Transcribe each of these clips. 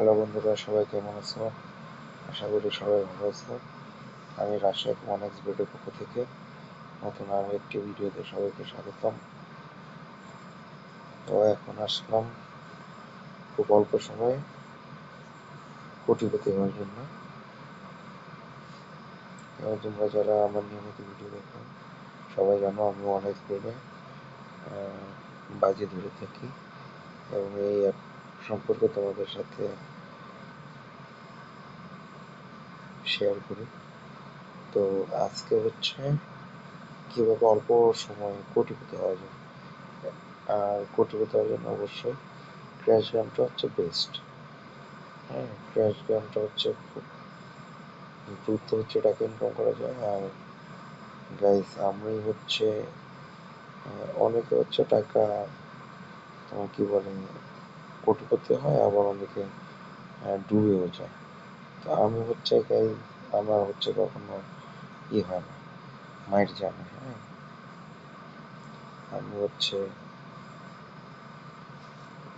Hello বন্ধুরা, সবাই কেমন আছো? আশা করি সবাই ভালো আছো। আমি রাজশাহী ওয়ানেক্স ভিডিওর পক্ষ থেকে নতুন আরও একটি ভিডিওতে সবাইকে স্বাগতম। তো এখন আসলাম খুব অল্প সময়ে কোটিপতি হওয়ার জন্য। এবং তোমরা যারা আমার নিয়মিত ভিডিও দেখো, সবাই জানো আমি অনেক স্পিডে বাজি ধরে থাকি এবং এই অ্যাপ সম্পর্কে তোমাদের সাথে শেয়ার করি। তো আজকে হচ্ছে কীভাবে অল্প সময় কোটিপতি হওয়া যায়। আর কোটিপতি হওয়ার জন্য অবশ্যই ক্র্যাশ গেমটা হচ্ছে বেস্ট হ্যাঁ ক্র্যাশ গেমটা হচ্ছে দ্রুত হচ্ছে টাকা ইনকাম করা যায়। আর গাইস আমি হচ্ছে অনেকে হচ্ছে টাকা, তোমার কি বলে কোটিপতি হয়, আবার অনেকে ডুবেও যায়। তো আমি হচ্ছে গাই আমার হচ্ছে কখনো ই হয় না, মাইর যায় না হ্যাঁ। আমি হচ্ছে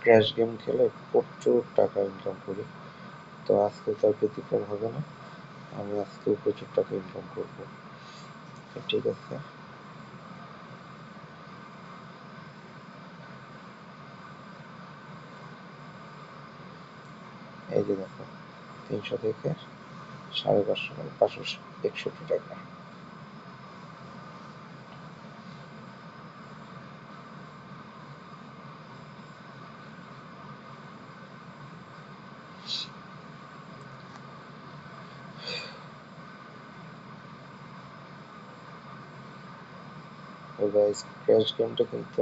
ক্র্যাশ গেম খেলে প্রচুর টাকা ইনকাম করি। তো আজকে তার ব্যতিক্রম হবে না, আমি আজকেও প্রচুর টাকা ইনকাম করব। ঠিক আছে। এই যে দেখো, তিনশো থেকে সাড়ে পাঁচশো মানে পাঁচশো একষট্টি টাকা। গাইস ক্র্যাশ গেমটা কিন্তু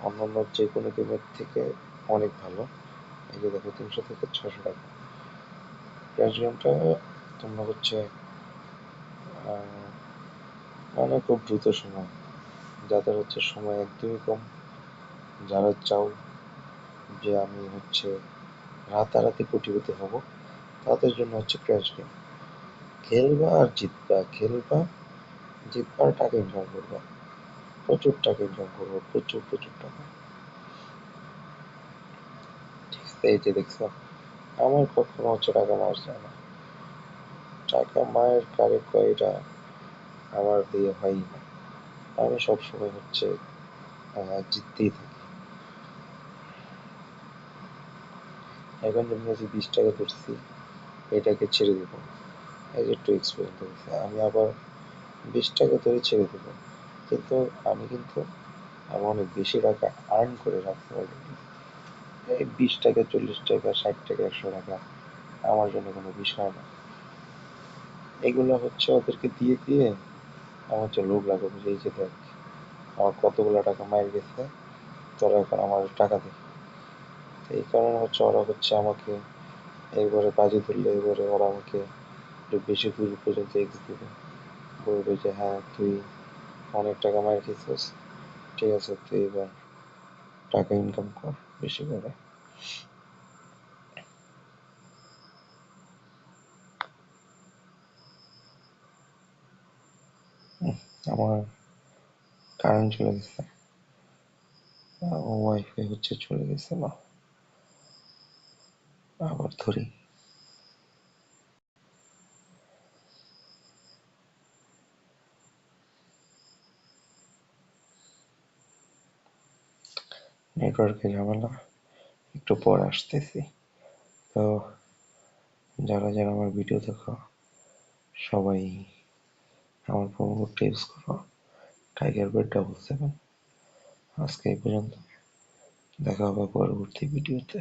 অন্যান্য যে কোনো গেমের থেকে অনেক ভালো। এই যে দেখো, তিনশো থেকে ছশো টাকা। ক্র্যাশ গেমটা তোমরা হচ্ছে মানে খুব দ্রুত সময়, যাদের হচ্ছে সময় একদমই কম, যারা চাও যে আমি হচ্ছে রাতারাতি কোটিপতি হব, তাদের জন্য হচ্ছে ক্র্যাশ গেম খেলবা আর জিতবা, খেলবা জিতবা আর টাকা ইনকাম করবা। প্রচুর টাকা ইনকাম করব, প্রচুর প্রচুর টাকা ঠিক আছে এই যে দেখছ আমার কখনো হচ্ছে টাকা মার যায় না টাকা মায়ের কারে কয়টা আমার দিয়ে হয় না। আমি সবসময় হচ্ছে জিততেই থাকি। এখন যখন হচ্ছে বিশ টাকা ধরছি, এটাকে ছেড়ে দেব। এই যে একটু এক্সপিরিয়েন্স হয়েছে আমি আবার বিশ টাকা ধরে ছেড়ে দেবো। কিন্তু আমি কিন্তু আমি অনেক বেশি টাকা আর্ন করে রাখতে এই বিশ টাকা, চল্লিশ টাকা, ষাট টাকা, একশো টাকা আমার জন্য কোনো বিষয় না। এগুলো হচ্ছে ওদেরকে দিয়ে দিয়ে আমার হচ্ছে লোভ লাগাবো যে এই যে দেখ, আমার কতগুলো টাকা মায়ের গেছে, তোরা এখন আমার টাকা দে। এই কারণে হচ্ছে ওরা হচ্ছে আমাকে এবারে বাজি ধরলে এবারে ওরা আমাকে একটু বেশি দূর পর্যন্ত এক্স দেবে বলবে যে হ্যাঁ তুই অনেক টাকা মার খেয়েছিস, ঠিক আছে, তুই এবার টাকা ইনকাম কর। বেশি করে। আমার কারেন্ট চলে গেছে। ওয়াইফাই হচ্ছে চলে গেছে না আবার ধরি। নেটওয়ার্কে ঝামেলা, একটু পর আসতেছি। তো যারা যারা আমার ভিডিও দেখো, সবাই আমার কোডটা ইউজ করো টাইগার বেড ডাবল সেভেন আজকে এই পর্যন্ত, দেখা হবে পরবর্তী ভিডিওতে।